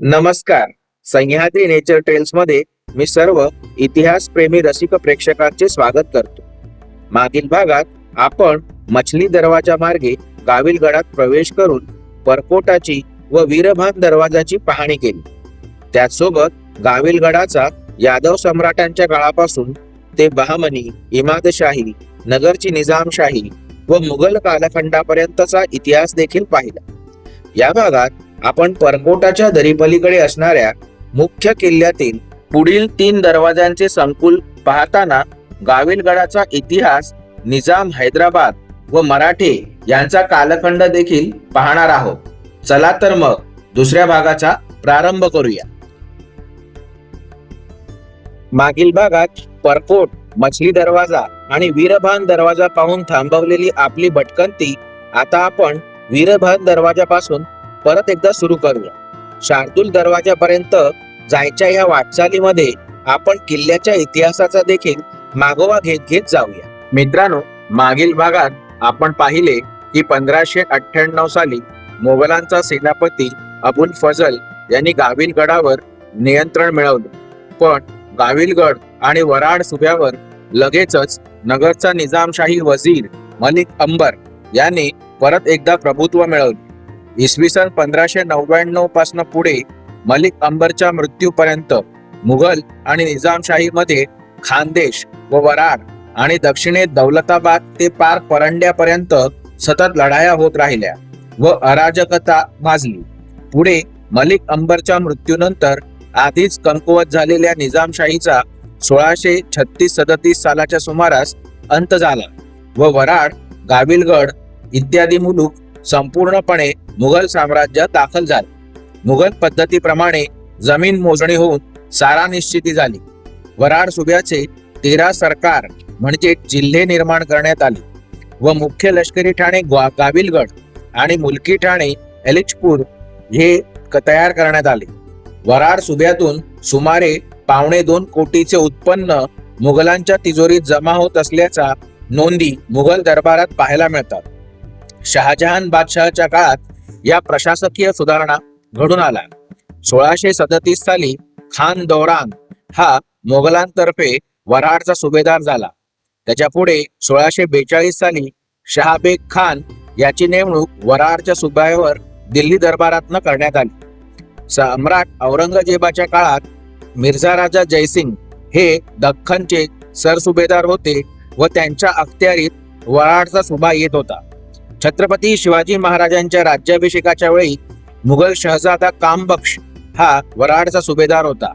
नमस्कार. सह्याद्री नेचर ट्रेल्समध्ये मी सर्व इतिहास प्रेमी रसिक प्रेक्षकांचे स्वागत करतो. मागील भागात आपण मछली दरवाजा मार्गे गाविलगडात प्रवेश करून परकोटाची व वीरभान दरवाजाची पाहणी केली. त्याचसोबत गाविलगडाचा यादव सम्राटांच्या काळापासून ते बहामनी इमादशाही नगरची निजामशाही व मुघल कालखंडापर्यंतचा इतिहास देखील पाहिला. या भागात आपण परकोटाच्या दरीपलीकडे असणाऱ्या मुख्य किल्ल्यातील पुढील तीन दरवाजांचे संकुल पाहताना गाविलगडाचा इतिहास निजाम हैदराबाद व मराठे यांचा कालखंड देखील पाहणार आहोत. चला तर मग दुसऱ्या भागाचा प्रारंभ करूया. मागील भागात परकोट मछली दरवाजा आणि वीरभान दरवाजा पाहून थांबवलेली आपली भटकंती आता आपण वीरभान दरवाजापासून परत एकदा सुरू करूया. शार्दूल दरवाजापर्यंत जायच्या या वाटचालीमध्ये आपण किल्ल्याच्या इतिहासाचा देखील मागोवा घेत घेत जाऊया. मित्रांनो मागील भागात आपण पाहिले की पंधराशे अठ्ठ्याण्णव साली मोगलांचा सेनापती अबुल फजल यांनी गाविलगडावर नियंत्रण मिळवलं. पण गाविलगड आणि वराड सुभ्यावर लगेचच नगरचा निजामशाही वजीर मलिक अंबर याने परत एकदा प्रभुत्व मिळवले. इसवी सन पंधराशे नव्याण्णवपासून पुढे मलिक अंबरच्या मृत्यूपर्यंत मुघल आणि निजामशाहीमध्ये खानदेश व वराड आणि दक्षिणेत दौलताबाद ते पार परंड्यापर्यंत सतत लढाया होत राहिल्या व अराजकता माजली पुढे मलिक अंबरच्या मृत्यूनंतर आधीच कमकुवत झालेल्या निजामशाहीचा सोळाशे छत्तीस सदतीस सालाच्या सुमारास अंत झाला व वराड गाविलगड इत्यादी मुलूक संपूर्णपणे मुघल साम्राज्यात दाखल झाले. मुघल पद्धतीप्रमाणे जमीन मोजणी होऊन सारा निश्चिती झाली. वराड सुब्याचे तेरा सरकार म्हणजे जिल्हे निर्माण करण्यात आले व मुख्य लष्करी ठाणे ग्वा- गाविलगड आणि मुलकी ठाणे एलिचपूर हे क- तयार करण्यात आले. वराड सुभ्यातून सुमारे पावणे दोन कोटीचे उत्पन्न मुघलांच्या तिजोरीत जमा होत असल्याचा नोंदी मुघल दरबारात पाहायला मिळतात. शहाजहान बादशहाच्या काळात या प्रशासकीय सुधारणा घडून आला सोळाशे सदतीस साली खान दौरान हा मोगलांतर्फे वराडचा सुभेदार झाला. त्याच्या पुढे सोळाशे बेचाळीस साली शहाबेग खान याची नेमणूक वराडच्या सुभ्यावर दिल्ली दरबारातनं करण्यात आली. सम्राट औरंगजेबाच्या काळात मिर्झा राजा जयसिंग हे दख्खनचे सरसुभेदार होते व त्यांच्या अखत्यारीत वराडचा सुभा येत होता. छत्रपती शिवाजी महाराजांच्या राज्याभिषेकाच्या वेळी मुघल शहजादा कामबक्ष हा वराडचा सुभेदार होता.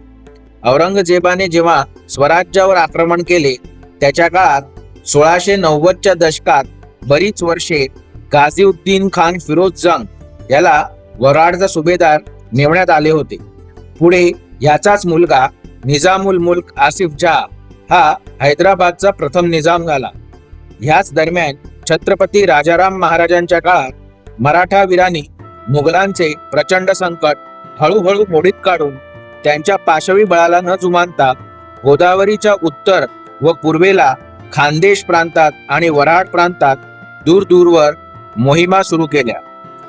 औरंगजेबाने जेव्हा स्वराज्यावर आक्रमण केले त्याच्या काळात सोळाशे नव्वदच्या दशकात बरीच वर्षे गाझीउद्दीन खान फिरोज जंग याला वराडचा सुभेदार नेमण्यात आले होते. पुढे याचाच मुलगा निजामुल मुल्क आसिफ जा हा हैदराबादचा प्रथम निजाम झाला. ह्याच दरम्यान छत्रपती राजाराम महाराजांच्या काळात मराठा वीरांनी मुघलांचे प्रचंड संकट हळूहळू मोडीत काढून त्यांच्या पाशवी बळाला न जुमानता गोदावरीच्या उत्तर व पूर्वेला खानदेश प्रांतात आणि वराड प्रांतात दूर दूरवर मोहिमा सुरू केल्या.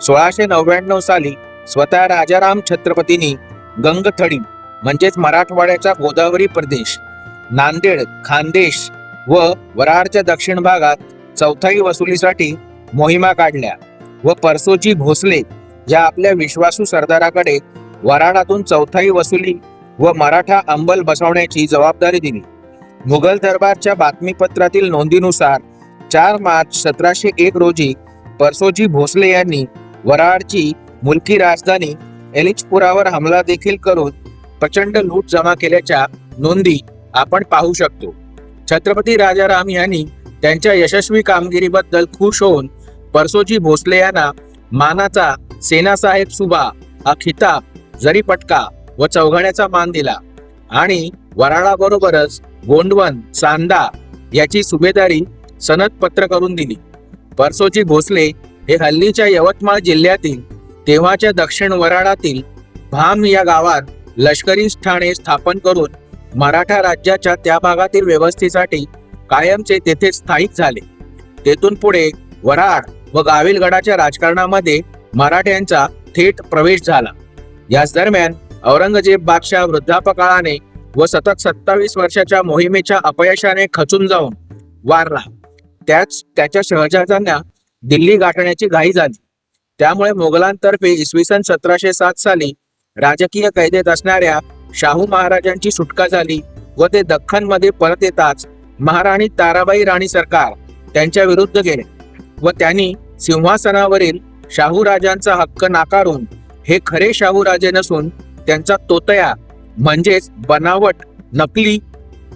सोळाशे नव्याण्णव साली स्वतः राजाराम छत्रपतींनी गंगथडी म्हणजेच मराठवाड्याचा गोदावरी प्रदेश नांदेड खानदेश व वराडच्या दक्षिण भागात चौथाई वसुलीसाठी मोहिमा काढल्या व परसोजी भोसले या आपल्या विश्वासू सरदाराकडे वराडातून चौथाई वसुली व मराठा अंबल बसवण्याची जबाबदारी दिली. मुघल दरबारच्या बातमीपत्रातील नोंदीनुसार चार मार्च सतराशे एक रोजी परसोजी भोसले यांनी वराडची मुलकी राजधानी एलिचपुरावर हमला देखील करून प्रचंड लूट जमा केल्याच्या नोंदी आपण पाहू शकतो. छत्रपती राजाराम यांनी त्यांच्या यशस्वी कामगिरीबद्दल खुश होऊन परसोजी भोसले यांना मानाचा सेनासाहेब सुभा हा खिताब जरीपटका व चौघड्याचा मान दिला. आणि वराळाबरोबरच गोंडवन सांदा याची सुभेदारी सनद पत्र करून दिली. परसोजी भोसले हे हल्लीच्या यवतमाळ जिल्ह्यातील तेव्हाच्या दक्षिण वराडातील भाम या गावात लष्करी ठाणे स्थापन करून मराठा राज्याच्या त्या भागातील व्यवस्थेसाठी कायमचे तेथे स्थायिक झाले. तेथून पुढे वराड व गाविलगडाच्या राजकारणामध्ये मराठ्यांचा थेट प्रवेश झाला. याच दरम्यान औरंगजेब बादशाह वृद्धापकाळाने व सतत सत्तावीस वर्षाच्या मोहिमेच्या अपयशाने खचून जाऊन वारला त्याच त्याच्या शहजाजांना दिल्ली गाठण्याची घाई झाली. त्यामुळे मोगलांतर्फे इसवी सन सतराशे सात साली राजकीय कैदेत असणाऱ्या शाहू महाराजांची सुटका झाली व ते दख्खनमध्ये परत येताच महाराणी ताराबाई राणी सरकार त्यांच्या विरुद्ध गेले व त्यांनी सिंहासनावरील शाहू राजांचा हक्क नाकारून हे खरे शाहू राजे नसून त्यांचा तोतया म्हणजेच बनावट नकली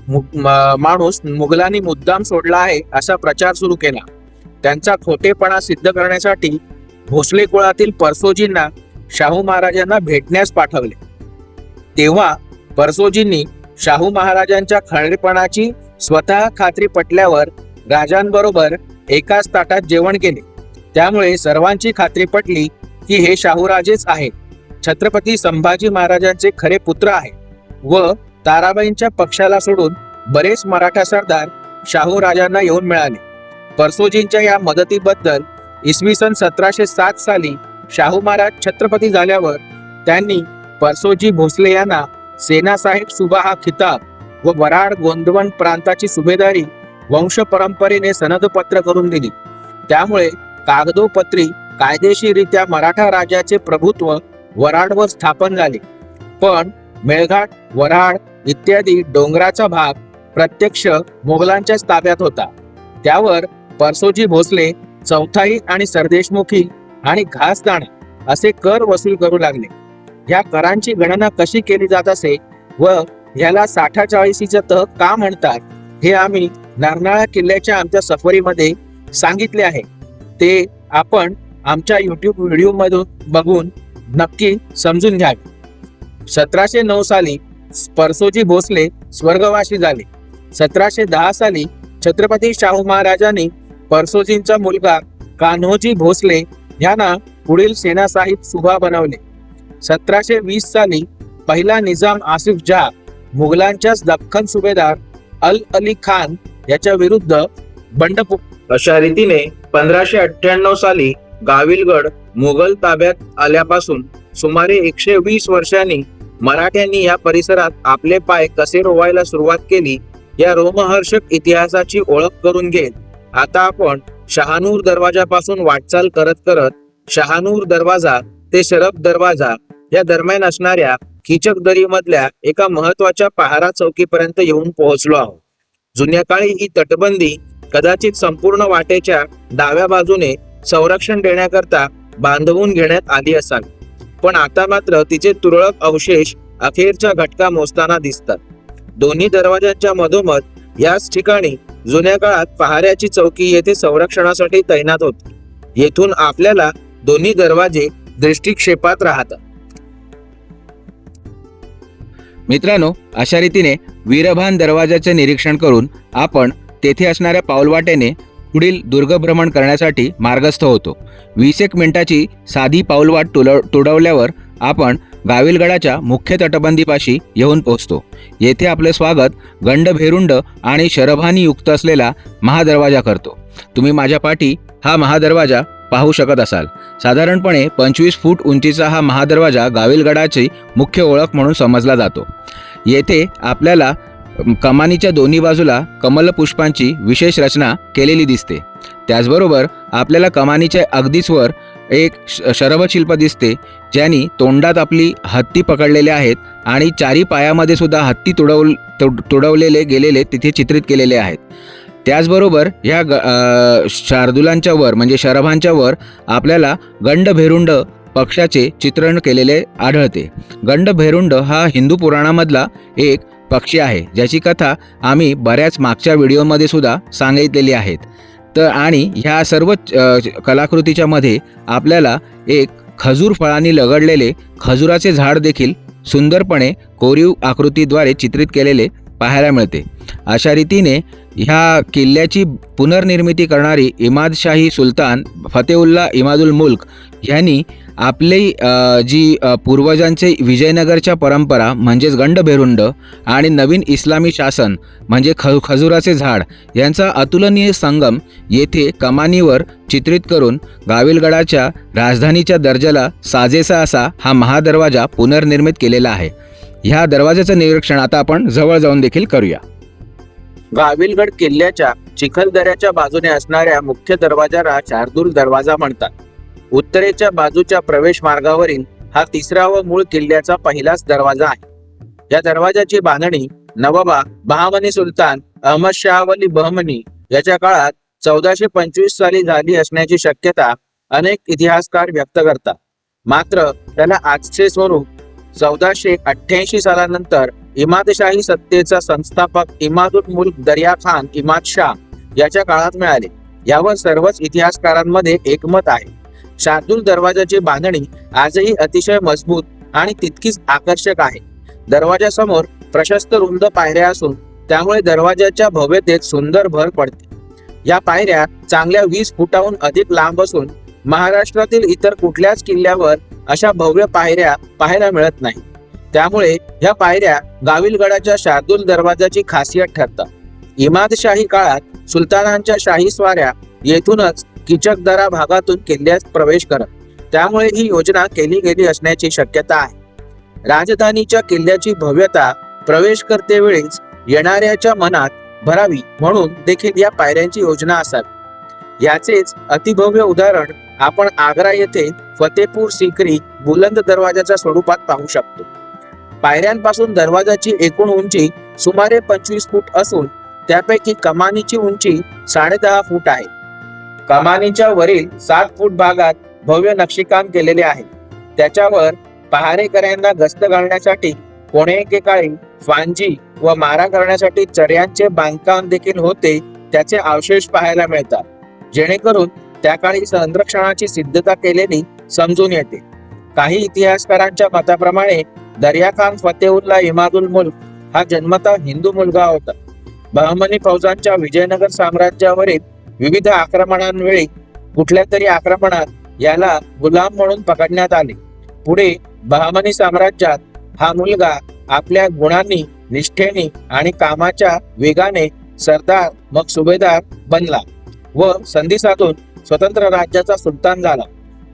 मु- माणूस मुघलांनी मुद्दाम सोडला आहे असा प्रचार सुरू केला. त्यांचा खोटेपणा सिद्ध करण्यासाठी भोसले कुळातील परसोजींना शाहू महाराजांना भेटण्यास पाठवले. तेव्हा परसोजींनी शाहू महाराजांच्या खरेपणाची स्वतः खात्री पटल्यावर राजांबरोबर एकाच ताटात जेवण केले. त्यामुळे सर्वांची खात्री पटली की हे शाहूराजेच आहेत. छत्रपती संभाजी महाराजांचे खरे पुत्र आहे व ताराबाईंच्या पक्षाला सोडून बरेच मराठा सरदार शाहूराजांना येऊन मिळाले. परसोजींच्या या मदतीबद्दल इसवी सन सतराशे सात साली शाहू महाराज छत्रपती झाल्यावर त्यांनी परसोजी भोसले यांना सेनासाहेब सुबा हा खिताब व वराड गोंदवण प्रांताची सुभेदारी वंश परंपरेने सनदपत्र करून दिली. त्यामुळे कागदोपत्री कायदेशीररित्या मराठा राजाचे प्रभुत्व वराडवर स्थापन झाले. पण मेळघाट वराड इत्यादी डोंगराचा भाग प्रत्यक्ष मोगलांच्याच ताब्यात होता. त्यावर परसोजी भोसले चौथाई आणि सरदेशमुखी आणि घासदाणा असे कर वसूल करू लागले. या करांची गणना कशी केली जात असे व याला साठा चाळीसीचा तह का म्हणतात? हे आम्ही नारनाळा किल्ल्याच्या आमच्या सफरीमध्ये सांगितले आहे. ते आपण आमच्या युट्यूब व्हिडिओमधून बघून नक्की समजून घ्यावे. सतराशे नऊ साली परसोजी भोसले स्वर्गवासी झाले. सतराशे दहा साली छत्रपती शाहू महाराजांनी परसोजींचा मुलगा कान्होजी भोसले यांना पुढील सेनासाहिब सुभा बनवले. सतराशे वीस साली पहिला निजाम आसिफ जहा मुघलांच्याच दख्खन सुभेदार अल अली खान याच्या विरुद्ध बंड अशा रीतीने पंधराशे अठ्ठ्याण्णव साली गाविलगड मुघल ताब्यात आल्यापासून सुमारे एकशे वीस वर्षांनी मराठ्यांनी या परिसरात आपले पाय कसे रोवायला सुरुवात केली या रोमहर्षक इतिहासाची ओळख करून घेत आता आपण शहानूर दरवाजापासून वाटचाल करत करत शहानूर दरवाजा ते शरब दरवाजा या दरम्यान असणाऱ्या खिचक दरी मधल्या एका महत्त्वाच्या पहारा चौकीपर्यंत येऊन पोहोचलो आहोत. जुन्या काळी ही तटबंदी कदाचित संपूर्ण वाटेच्या डाव्या बाजूने संरक्षण देण्याकरता बांधवून घेण्यात आली असावी. पण आता मात्र तिचे तुरळक अवशेष अखेरच्या घटका मोजताना दिसतात. दोन्ही दरवाजांच्या मधोमध याच ठिकाणी जुन्या काळात पहाऱ्याची चौकी येथे संरक्षणासाठी तैनात होती. येथून आपल्याला दोन्ही दरवाजे दृष्टिक्षेपात राहतं. मित्रांनो अशा रीतीने वीरभान दरवाजाचे निरीक्षण करून आपण तेथे असणाऱ्या पाऊलवाटेने पुढील दुर्गभ्रमण करण्यासाठी मार्गस्थ होतो. वीस एक मिनिटाची साधी पाऊलवाट तुलव तुडवल्यावर आपण गाविलगडाच्या मुख्य तटबंदीपाशी येऊन पोहोचतो. येथे आपले स्वागत गंडभेरुंड आणि शरभानी युक्त असलेला महादरवाजा करतो. तुम्ही माझ्या पाठी हा महादरवाजा पाहू शकत असाल. साधारणपणे पंचवीस फूट उंचीचा हा महादरवाजा गाविलगडाची मुख्य ओळख म्हणून समजला जातो. येथे आपल्याला कमानीच्या दोन्ही बाजूला कमलपुष्पांची विशेष रचना केलेली दिसते. त्याचबरोबर आपल्याला कमानीच्या अगदीच वर एक श- शरभशिल्प दिसते ज्यांनी तोंडात आपली हत्ती पकडलेले आहेत आणि चारी पायामध्ये सुद्धा हत्ती तुडव तुड- तुडवलेले गेलेले तिथे चित्रित केलेले आहेत. त्याचबरोबर ह्या ग शार्दुलांच्या वर म्हणजे शरभांच्या वर आपल्याला गंडभेरुंड पक्षाचे चित्रण केलेले आढळते. गंडभेरुंड हा हिंदू पुराणामधला एक पक्षी आहे ज्याची कथा आम्ही बऱ्याच मागच्या व्हिडिओमध्ये सुद्धा सांगितलेली आहेत. तर आणि ह्या सर्व कलाकृतीच्या मध्ये आपल्याला एक खजूर फळांनी लगडलेले खजुराचे झाड देखील सुंदरपणे कोरीव आकृतीद्वारे चित्रित केलेले पाहायला मिळते. अशा रीतीने ह्या किल्ल्याची पुनर्निर्मिती करणारी इमादशाही सुलतान फतेउल्ला इमादुल मुल्क यांनी आपली जी पूर्वजांचे विजयनगरच्या परंपरा म्हणजेच गंडभेरुंड आणि नवीन इस्लामी शासन म्हणजे ख खजुराचे झाड यांचा अतुलनीय संगम येथे कमानीवर चित्रित करून गाविलगडाच्या राजधानीच्या दर्जाला साजेसा असा हा महादरवाजा पुनर्निर्मित केलेला आहे. ह्या दरवाजाचं निरीक्षण आता आपण जवळ जाऊन देखील करूया. गाविलगड किल्ल्याच्या चिखलदऱ्याच्या बाजूने असणाऱ्या मुख्य दरवाजाला शार्दूल दरवाजा म्हणतात. उत्तरेच्या बाजूच्या प्रवेश मार्गावरील हा तिसरा व मूळ किल्ल्याचा पहिलाच दरवाजा आहे. या दरवाजाची बांधणी नवाबा बहामनी सुलतान अहमद शाहवली बहमनी याच्या काळात चौदाशे पंचवीस साली झाली असण्याची शक्यता अनेक इतिहासकार व्यक्त करतात. मात्र त्याला आजचे स्वरूप चौदाशे अठ्ठ्याऐंशी सालानंतर इमादशाही सत्तेचा संस्थापक इमादुल मुल्क दर्या खान इमाद शाह याच्या काळात मिळाले. यावर सर्वच इतिहासकारांमध्ये एकमत आहे. शार्दूल दरवाजाची बांधणी आजही अतिशय मजबूत आणि तितकीच आकर्षक आहे. दरवाजासमोर प्रशस्त रुंद पायऱ्या असून त्यामुळे दरवाजाच्या भव्यतेत सुंदर भर पडते. या पायऱ्या चांगल्या वीस फुटाहून अधिक लांब असून महाराष्ट्रातील इतर कुठल्याच किल्ल्यावर अशा भव्य पायऱ्या पाहायला मिळत नाही त्यामुळे ह्या पायऱ्या गाविलगडाच्या शार्दूल दरवाजाची खासियत ठरतात. इमादशाही काळात सुलतानांच्या शाही स्वाऱ्या येथूनच किचकदरा भागातून किल्ल्यात प्रवेश करत त्यामुळे ही योजना केली गेली असण्याची शक्यता आहे. राजधानीच्या किल्ल्याची भव्यता प्रवेश करतेवेळीच येणाऱ्याच्या मनात भरावी म्हणून देखील या पायऱ्यांची योजना असावी. याचेच अतिभव्य उदाहरण आपण आग्रा येथे फतेपूर सिकरी बुलंद दरवाजाच्या स्वरूपात पाहू शकतो. पायऱ्यांपासून दरवाजाची एकूण उंची सुमारे पंचवीस फूट असून त्यापैकी कमानीची उंची साडेदहा फूट आहे. कमानीच्या वरील सात फूट भागात भव्य नक्षीकाम केलेले आहे. त्याच्यावर पहारेकऱ्यांना गस्त घालण्यासाठी कोणे एकेकाळी फांजी व मारा करण्यासाठी चर्यांचे बांधकाम देखील होते त्याचे अवशेष पाहायला मिळतात. जेणेकरून त्या काळी संरक्षणाची सिद्धता केलेली समजून येते. काही इतिहासकारांच्या मताप्रमाणे दर्याखान फतेउल्ला इमादुल मुल्क हा जन्मता हिंदू मुलगा होता. बहमनी फौजांच्या विजयनगर साम्राज्यावरील विविध आक्रमणांवेळी कुठल्या तरी आक्रमणात याला गुलाम म्हणून पकडण्यात आले. पुढे बहामनी साम्राज्यात हा मुलगा आपल्या गुणांनी निष्ठेने आणि कामाच्या वेगाने सरदार मग सुभेदार बनला व संधी साधून स्वतंत्र राज्याचा सुलतान झाला.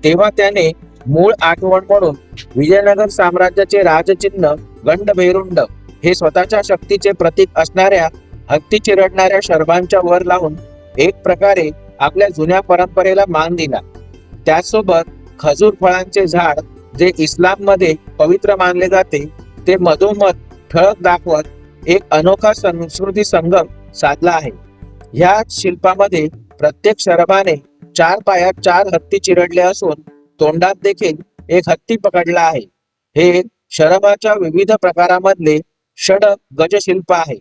तेव्हा त्याने मूळ आठवण म्हणून विजयनगर साम्राज्याचे राजचिन्ह गंडभैरुंड हे स्वतःच्या शक्तीचे प्रतीक असणाऱ्या हत्ती चिरडणाऱ्या शर्बांच्या वर लावून एक प्रकारे आपल्या जुन्या परंपरेला मान दिला. त्याचसोबत खजूर फळांचे झाड जे इस्लाममध्ये पवित्र मानले जाते ते मधोमध ठळक दाखवत एक अनोखा संस्कृती संगम साधला आहे. ह्या शिल्पामध्ये प्रत्येक शरभाने चार पायात चार हत्ती चिरडले असून तोंडात देखील एक हत्ती पकडला आहे. हे शरभाच्या विविध प्रकारामधले षड गजशिल्प आहे.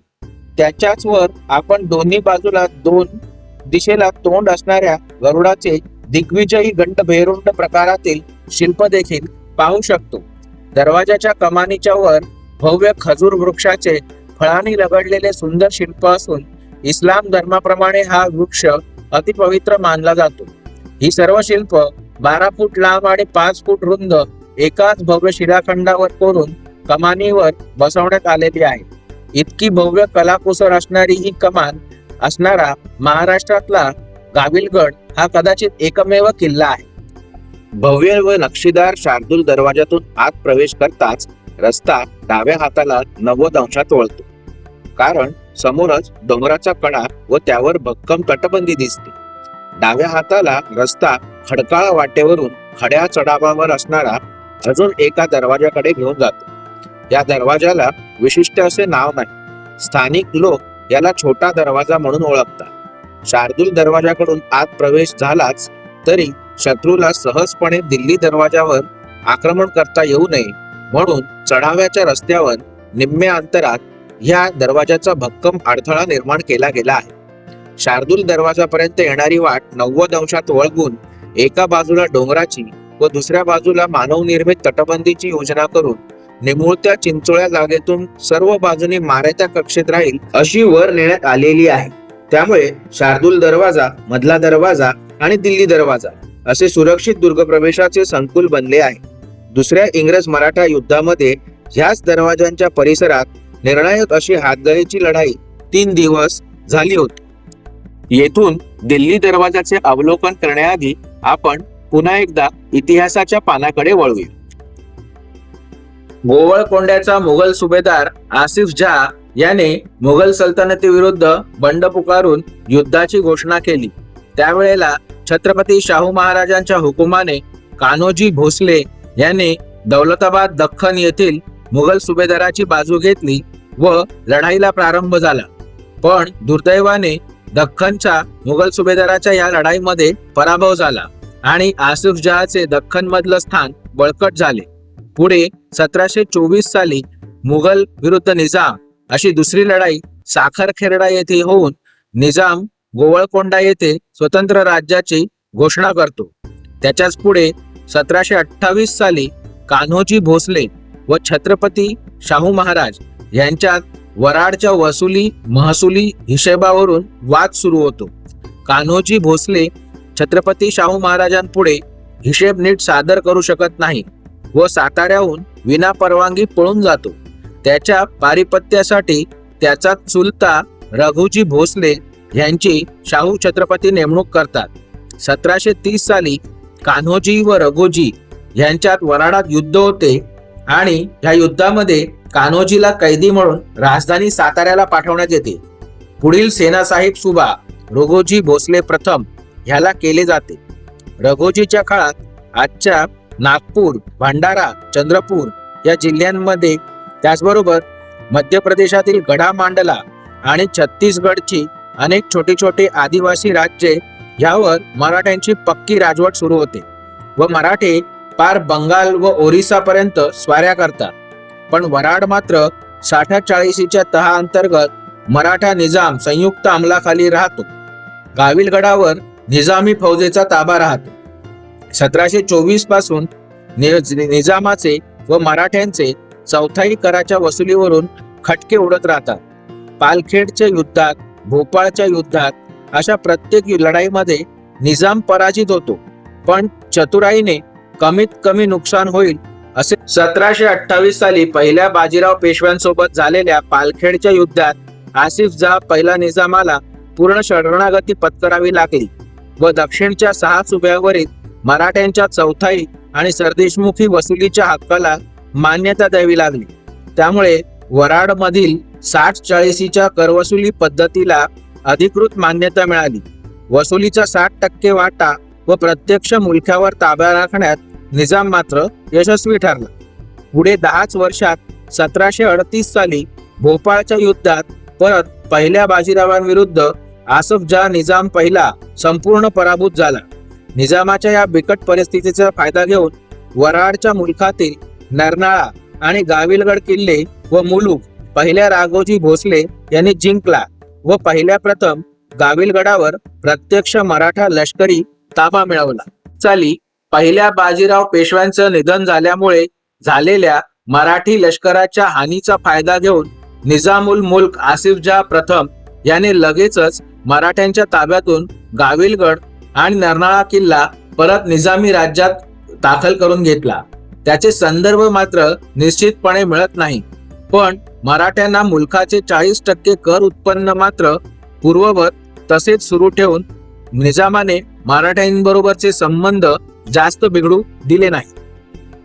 त्याच्याच वर आपण दोन्ही बाजूला दोन दिशेला तोंड असणाऱ्या गरुडाचे दिग्विजयी गंड भेरुंड प्रकारातील शिल्प देखील पाहू शकतो. दरवाजाच्या कमानीच्या वर भव्य खजूर वृक्षाचे फळांनी लगडलेले सुंदर शिल्प असून इस्लाम धर्माप्रमाणे हा वृक्ष अतिपवित्र मानला जातो. ही सर्व शिल्प बारा फूट लांब आणि पाच फूट रुंद एकाच भव्य शिलाखंडावर कोरून कमानीवर बसवण्यात आलेली आहे. इतकी भव्य कलाकुसर असणारी ही कमान असणारा महाराष्ट्रातला गाविलगड हा कदाचित एकमेव किल्ला आहे. भव्य व नक्षीदार शार्दूल दरवाजातून आत प्रवेश करताच रस्ता डाव्या हाताला नव्वद अंशात वळतो. कारण समोरच डोंगराचा कडा व त्यावर भक्कम तटबंदी दिसते. डाव्या हाताला रस्ता खडकाळ वाटेवरून खड्या चढावावर असणारा अजून एका दरवाजाकडे घेऊन जातो. या दरवाजाला विशिष्ट असे नाव नाही. स्थानिक लोक याला छोटा दरवाजा म्हणून ओळखतात. शार्दूल दरवाजाकडून आत प्रवेश झालाच तरी शत्रूला सहजपणे दिल्ली दरवाजावर आक्रमण करता येऊ नये म्हणून चढाव्याच्या रस्त्यावर निम्म्या अंतरात ह्या दरवाजाचा भक्कम अडथळा निर्माण केला गेला आहे. शार्दूल दरवाजापर्यंत येणारी वाट नव्वद अंशात वळगून एका बाजूला डोंगराची व दुसऱ्या बाजूला मानवनिर्मित तटबंदीची योजना करून निमुळत्या चिंचोळ्या जागेतून सर्व बाजूने माऱ्याच्या कक्षेत राहील अशी वर नेण्यात आलेली आहे. त्यामुळे शार्दूल दरवाजा मधला दरवाजा आणि दिल्ली दरवाजा असे सुरक्षित दुर्गप्रवेशाचे संकुल बनले आहे. दुसऱ्या इंग्रज मराठा युद्धामध्ये ह्याच दरवाजांच्या परिसरात निर्णायक अशी हातगळीची लढाई तीन दिवस झाली होती. येथून दिल्ली दरवाजाचे अवलोकन करण्याआधी आपण पुन्हा एकदा इतिहासाच्या पानाकडे वळूया. गोवळकोंड्याचा मुघल सुभेदार आसिफ जहा याने मुघल सल्तनतीविरुद्ध बंड पुकारून युद्धाची घोषणा केली. त्यावेळेला छत्रपती शाहू महाराजांच्या हुकुमाने कान्होजी भोसले याने दौलताबाद दख्खन येथील मुघल सुभेदाराची बाजू घेतली व लढाईला प्रारंभ झाला. पण दुर्दैवाने दख्खनच्या मुघल सुभेदाराच्या या लढाईमध्ये पराभव झाला आणि आसिफ जहाचे दख्खन मधलं स्थान बळकट झाले. पुढे सतराशे चोवीस साली मुघल विरुद्ध निजाम अशी दुसरी लढाई साखरखेरडा येथे होऊन निजाम गोवळकोंडा येथे स्वतंत्र राज्याची घोषणा करतो. त्याच्याच पुढे सतराशे अठ्ठावीस साली कान्होजी भोसले व छत्रपती शाहू महाराज यांच्यात वराडच्या वसुली महसुली हिशेबावरून वाद सुरू होतो. कान्होजी भोसले छत्रपती शाहू महाराजांपुढे हिशेब नीट सादर करू शकत नाही व साताऱ्याहून विना परवानगी पळून जातो. त्याच्या पारिपत्यासाठी त्याचा चुलता रघुजी भोसले यांची शाहू छत्रपती नेमणूक करतात. सतराशे तीस साली कान्होजी व रघुजी यांच्यात वराडात युद्ध होते आणि ह्या युद्धामध्ये कान्होजीला कैदी म्हणून राजधानी साताऱ्याला पाठवण्यात येते. पुढील सेनासाहेब सुबा रघोजी भोसले प्रथम ह्याला केले जाते. रघोजीच्या काळात आजच्या नागपूर भंडारा चंद्रपूर या जिल्ह्यांमध्ये त्याचबरोबर मध्य प्रदेशातील गढा मांडला आणि छत्तीसगडची अनेक छोटी छोटी आदिवासी राज्ये ह्यावर मराठ्यांची पक्की राजवट सुरू होते व मराठे पार बंगाल व ओरिसापर्यंत स्वाऱ्या करतात. पण वराड मात्र साठा चाळीसीच्या तहा अंतर्गत मराठा निजाम संयुक्त अंमलाखाली राहतो. गाविलगडावर निजामी फौजेचा ताबा राहतो. सतराशे चोवीसपासून नि- निजामाचे व मराठ्यांचे चौथाई कराच्या वसुलीवरून खटके उडत राहतात. पालखेडच्या युद्धात भोपाळच्या युद्धात अशा प्रत्येक लढाईमध्ये निजाम पराजित होतो. पण चतुराईने कमीत कमी नुकसान होईल असे सतराशे अठ्ठावीस साली पहिल्या बाजीराव पेशव्यांसोबत झालेल्या पालखेडच्या युद्धात आसिफ जहा पहिला निजामाला पूर्ण शरणागती पत्करावी लागली व दक्षिणच्या सहा सुभ्यावरील मराठ्यांच्या चौथाई आणि सरदेशमुखी वसुलीच्या हक्काला मान्यता द्यावी लागली. त्यामुळे वराड मधील साठ चाळीसीच्या करवसुली पद्धतीला अधिकृत मान्यता मिळाली. वसुलीचा साठ टक्के वाटा व प्रत्यक्ष मुलख्यावर ताब्या राखण्यात निजाम मात्र यशस्वी ठरला. पुढे दहाच वर्षात सतराशे अडतीस साली भोपाळच्या युद्धात परत पहिल्या बाजीरावांविरुद्ध आसफ जा निजाम पहिला संपूर्ण पराभूत झाला. निजामाच्या या बिकट परिस्थितीचा फायदा घेऊन वराडच्या मुलखातील नरनाळा आणि गाविलगड किल्ले व मुलूक पहिल्या राघोजी भोसले यांनी जिंकला व पहिल्या प्रथम गाविलगडावर प्रत्यक्ष मराठा लष्करी ताबा मिळवला. चाली पहिल्या बाजीराव पेशव्यांचं निधन झाल्यामुळे झालेल्या मराठी लष्कराच्या हानीचा फायदा घेऊन निजामुल मुल्क आसिफजा प्रथम याने लगेचच मराठ्यांच्या ताब्यातून गाविलगड आणि नरनाळा किल्ला परत निजामी राज्यात दाखल करून घेतला. त्याचे संदर्भ मात्र निश्चितपणे मिळत नाही. पण मराठ्यांना मुलखाचे चाळीस टक्के कर उत्पन्न मात्र पूर्ववत तसेच सुरू ठेवून निजामाने मराठ्यांबरोबरचे संबंध जास्त बिघडू दिले नाही.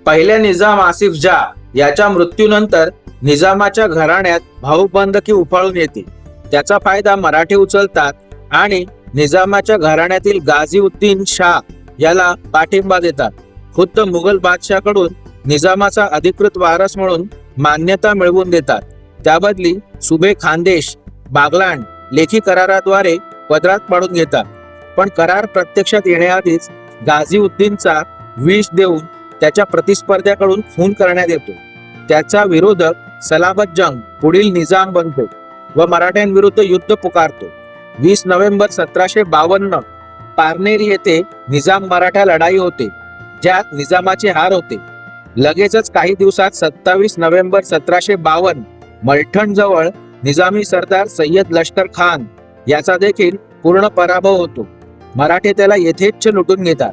पहिल्या निजाम आसिफ जा याच्या मृत्यूनंतर निजामाच्या घराण्यात भाऊबंदकी उफाळून येते त्याचा फायदा मराठी उचलतात आणि निजामाच्या घराण्यातील गाझीउद्दीन शाह याला पाठिंबा देतात. खुद्द मुघल बादशाहकडून निजामाचा अधिकृत वारस म्हणून मान्यता मिळवून देतात. त्याबदली सुबे खानदेश बागलांड लेखी कराराद्वारे पदरात पाडून घेतात. पण करार प्रत्यक्षात येण्याआधीच गाझीउद्दीनचा विष देऊन त्याच्या प्रतिस्पर्ध्याकडून खून करण्यात येतो. त्याचा विरोधक सलाबत जंग पुढील निजाम बनतो व मराठ्यांविरुद्ध युद्ध पुकारतो. वीस नोव्हेंबर सतराशे बावन्न पारनेर येथे निजाम मराठा लढाई होते ज्यात निजामाचे हार होते. लगेचच काही दिवसात सत्तावीस नोव्हेंबर सतराशे बावन्न मलठण जवळ निजामी सरदार सय्यद लष्कर खान याचा देखील पूर्ण पराभव होतो. मराठे त्याला यथेच्छ लुटून घेतात.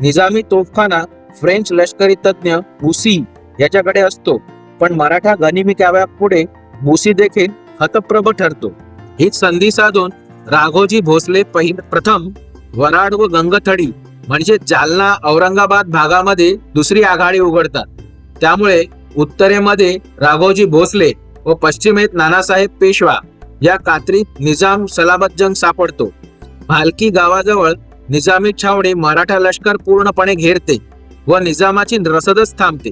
निजामी तोफखाना फ्रेंच लष्करी तज्ञ बुसी याच्याकडे असतो. पण मराठा गनिमी पुढे बुसी देखील हतप्रभ ठरतो. हीच संधी साधून राघोजी भोसले पहिल प्रथम वराड व गंगथडी म्हणजे जालना औरंगाबाद भागामध्ये दुसरी आघाडी उघडतात. त्यामुळे उत्तरेमध्ये राघोजी भोसले व पश्चिमेत नानासाहेब पेशवा या कात्रीत निजाम सलाबतजंग सापडतो. भालकी गावाजवळ निजामी छावणी मराठा लष्कर पूर्णपणे घेरते व निजामाची रसदच थांबते.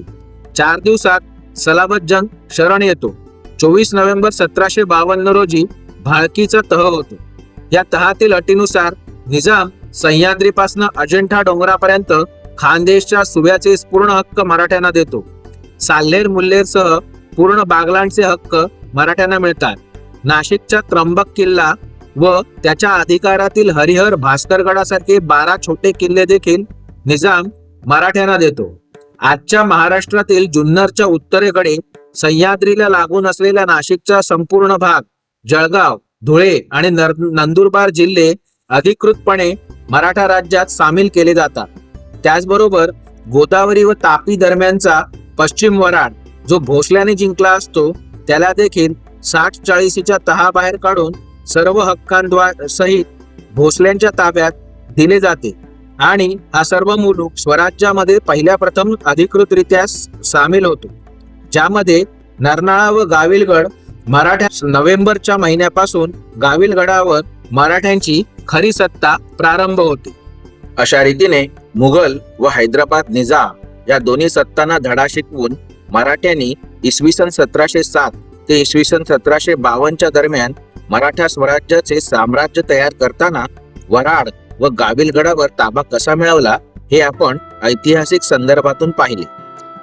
चार दिवसात सलाबतजंग शरण येतो. चोवीस नोव्हेंबर सतराशे बावन्न रोजी भाळकीचा तह होतो. या तहातील अटीनुसार निजाम सह्याद्रीपासून अजिंठा डोंगरापर्यंत खानदेशच्या सुव्याचे पूर्ण हक्क मराठ्यांना देतो. साल्हेर मुल्लेरसह पूर्ण बागलांचे हक्क मराठ्यांना मिळतात. नाशिकचा त्र्यंबक किल्ला व त्याच्या अधिकारातील हरिहर भास्करगडासारखे बारा छोटे किल्ले देखील निजाम मराठ्यांना देतो. आजच्या महाराष्ट्रातील जुन्नरच्या उत्तरेकडे सह्याद्रीला लागून असलेल्या नाशिकचा संपूर्ण भाग जळगाव धुळे आणि नर- नंदुरबार जिल्हे अधिकृतपणे मराठा राज्यात सामील केले जातात. त्याचबरोबर गोदावरी व तापी दरम्यानचा पश्चिम वराड जो भोसल्याने जिंकला असतो त्याला देखील साठ चाळीसीच्या तहाबाहेर काढून सर्व हक्कांद्वार सहित भोसल्यांच्या ताब्यात दिले जाते. आणि हा सर्व मुलूक स्वराज्यामध्ये पहिल्या प्रथम अधिकृतरित्या सामील होतो. ज्यामध्ये नरनाळा व गाविलगड मराठ्या नोव्हेंबरच्या महिन्यापासून गाविलगडावर मराठ्यांची खरी सत्ता प्रारंभ होते. अशा रीतीने मुघल व हैदराबाद निजाम या दोन्ही सत्तांना धडा शिकवून मराठ्यांनी इसवी सन सतराशे सात ते इसवी सन सतराशे बावन्नच्या दरम्यान मराठा स्वराज्याचे साम्राज्य तयार करताना वराड व गाविलगडावर ताबा कसा मिळवला हे आपण ऐतिहासिक संदर्भातून पाहिले.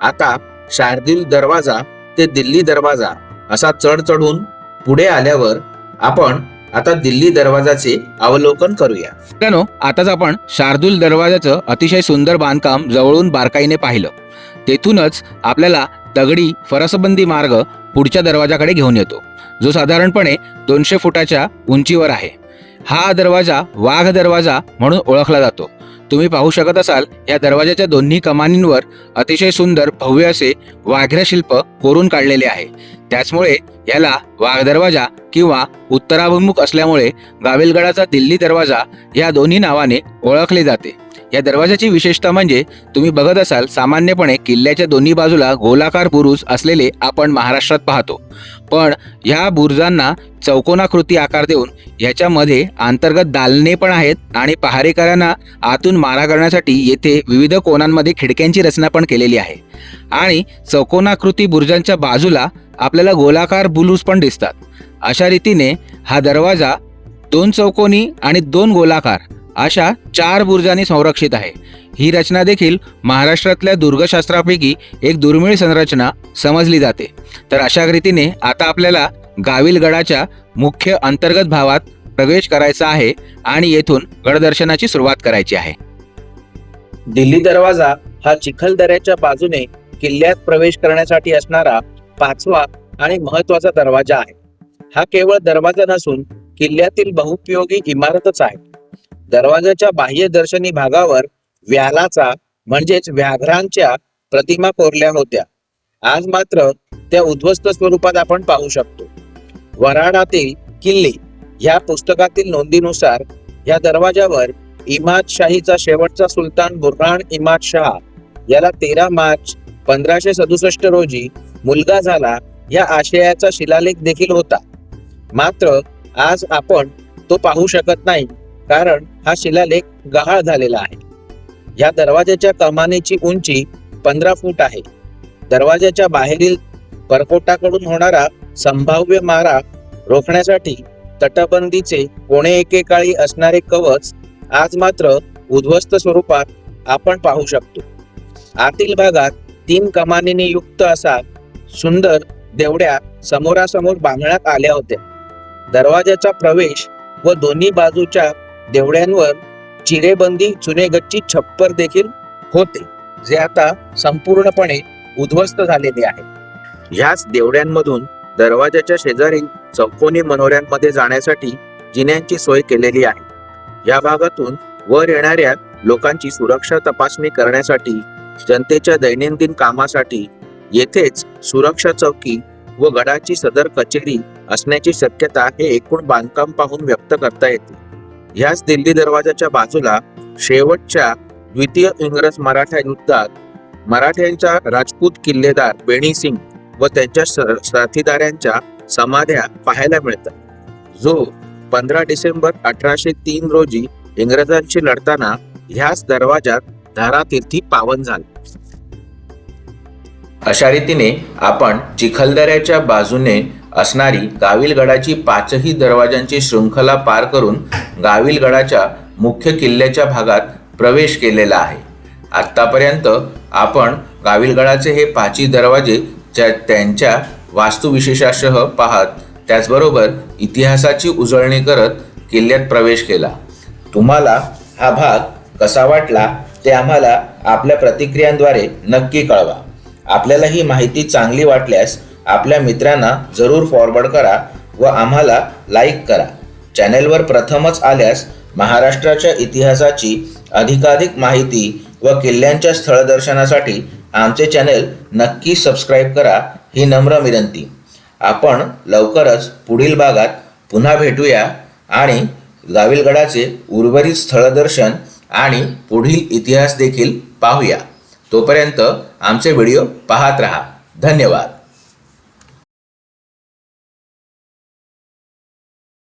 आता शार्दूल दरवाजा ते दिल्ली दरवाजा असा चढ चढून पुढे आल्यावर आपण आता दिल्ली दरवाजाचे अवलोकन करूया. त्यानो आताच आपण शार्दूल दरवाजाचं अतिशय सुंदर बांधकाम जवळून बारकाईने पाहिलं. तेथूनच आपल्याला दगडी फरसबंदी मार्ग पुढच्या दरवाजाकडे घेऊन येतो. जो साधारणपणे दोनशे फुटाच्या उंचीवर आहे. हा दरवाजा वाघ दरवाजा म्हणून ओळखला जातो. तुम्ही पाहू शकत असाल या दरवाजाच्या दोन्ही कमानींवर अतिशय सुंदर भव्य असे व्याघ्र शिल्प कोरून काढलेले आहे. त्याचमुळे याला वाघ दरवाजा किंवा उत्तराभिमुख असल्यामुळे गाविलगडाचा दिल्ली दरवाजा या दोन्ही नावाने ओळखले जाते. या दरवाजाची विशेषता म्हणजे तुम्ही बघत असाल सामान्यपणे किल्ल्याच्या दोन्ही बाजूला गोलाकार बुरुज असलेले आपण महाराष्ट्रात पाहतो. पण ह्या बुरुजांना चौकोनाकृती आकार देऊन ह्याच्यामध्ये अंतर्गत दालने पण आहेत आणि पहारेकरांना आतून मारा करण्यासाठी येथे विविध कोणांमध्ये खिडक्यांची रचना पण केलेली आहे. आणि चौकोनाकृती बुरुजांच्या बाजूला आपल्याला गोलाकार बुलूज पण दिसतात. अशा रीतीने हा दरवाजा दोन चौकोनी आणि दोन गोलाकार अशा चार बुर्जांनी संरक्षित आहे. ही रचना देखील महाराष्ट्रातल्या दुर्गशास्त्रापैकी एक दुर्मिळ संरचना समजली जाते. तर अशा रीतीने आता आपल्याला गाविलगडाच्या मुख्य अंतर्गत भावात प्रवेश करायचा आहे आणि येथून गडदर्शनाची सुरुवात करायची आहे. दिल्ली दरवाजा हा चिखलदऱ्याच्या बाजूने किल्ल्यात प्रवेश करण्यासाठी असणारा पाचवा आणि महत्त्वाचा दरवाजा आहे. हा केवळ दरवाजा नसून किल्ल्यातील बहुपयोगी इमारतच आहे. दरवाजाच्या बाह्य दर्शनी भागावर व्यालाचा म्हणजेच व्याघ्रांच्या प्रतिमा कोरल्या होत्या. आज मात्र त्या उद्ध्वस्त स्वरूपात आपण पाहू शकतो. वराडातील किल्ली या पुस्तकातील नोंदीनुसार या दरवाजावर इमाद शाहीचा शेवटचा सुलतान बुरहान इमाद शहा याला तेरा मार्च पंधराशे सदुसष्ट रोजी मुलगा झाला या आशयाचा शिलालेख देखील होता. मात्र आज आपण तो पाहू शकत नाही. कारण हा शिलालेख गहाळ झालेला आहे. या दरवाजाच्या कमानीची उंची पंधरा फूट आहे. दरवाजाच्या बाहेरील परकोटाकडून होणारा संभाव्य मारा रोखण्यासाठी तटबंदीचे कोणे एकेकाळी असणारे कवच आज मात्र उद्ध्वस्त स्वरूपात आपण पाहू शकतो. आतील भागात तीन कमानीने युक्त असा सुंदर देवड्या समोरासमोर बांधण्यात आल्या होत्या. दरवाजाचा प्रवेश व दोन्ही बाजूच्या देवड्यांवर चिरेबंदी चुनेगच्ची छप्पर देखील होते जे आता संपूर्णपणे उद्ध्वस्त झालेले आहे. ह्याच देवड्यांमधून दरवाजाच्या शेजारील चौकोनी मनोऱ्यांमध्ये जाण्यासाठी जिन्यांची सोय केलेली आहे. या भागातून वर येणाऱ्या लोकांची सुरक्षा तपासणी करण्यासाठी जनतेच्या दैनंदिन कामासाठी येथेच सुरक्षा चौकी व गडाची सदर कचेरी असण्याची शक्यता हे एकूण बांधकाम पाहून व्यक्त करता येते. ह्याच दिल्ली दरवाजाच्या बाजूला शेवटच्या द्वितीय इंग्रज मराठा युद्धात मराठ्यांच्या राजपूत किल्लेदार बेणी सिंग व त्यांच्या साथीदारांच्या समाध्या पाहायला मिळतात. जो पंधरा डिसेंबर अठराशे तीन रोजी इंग्रजांशी लढताना ह्याच दरवाजात धारातीर्थी पावन झाला. अशा रीतीने आपण चिखलदऱ्याच्या बाजूने असणारी गाविलगडाची पाचही दरवाजांची शृंखला पार करून गाविलगडाच्या मुख्य किल्ल्याच्या भागात प्रवेश केलेला आहे. आत्तापर्यंत आपण गाविलगडाचे हे पाचही दरवाजे ज्या त्यांच्या वास्तुविशेषासह पाहत त्याचबरोबर इतिहासाची उजळणी करत किल्ल्यात प्रवेश केला. तुम्हाला हा भाग कसा वाटला ते आम्हाला आपल्या प्रतिक्रियांद्वारे नक्की कळवा. आपल्याला ही माहिती चांगली वाटल्यास आपल्या मित्रांना जरूर फॉरवर्ड करा व आम्हाला लाईक करा. चॅनेलवर प्रथमच आल्यास महाराष्ट्राच्या इतिहासाची अधिकाधिक माहिती व किल्ल्यांच्या स्थळदर्शनासाठी आमचे चॅनेल नक्की सबस्क्राईब करा ही नम्र विनंती. आपण लवकरच पुढील भागात पुन्हा भेटूया आणि गाविलगडाचे उर्वरित स्थळदर्शन आणि पुढील इतिहास देखील पाहूया. तोपर्यंत आमचे व्हिडिओ पाहत रहा. धन्यवाद.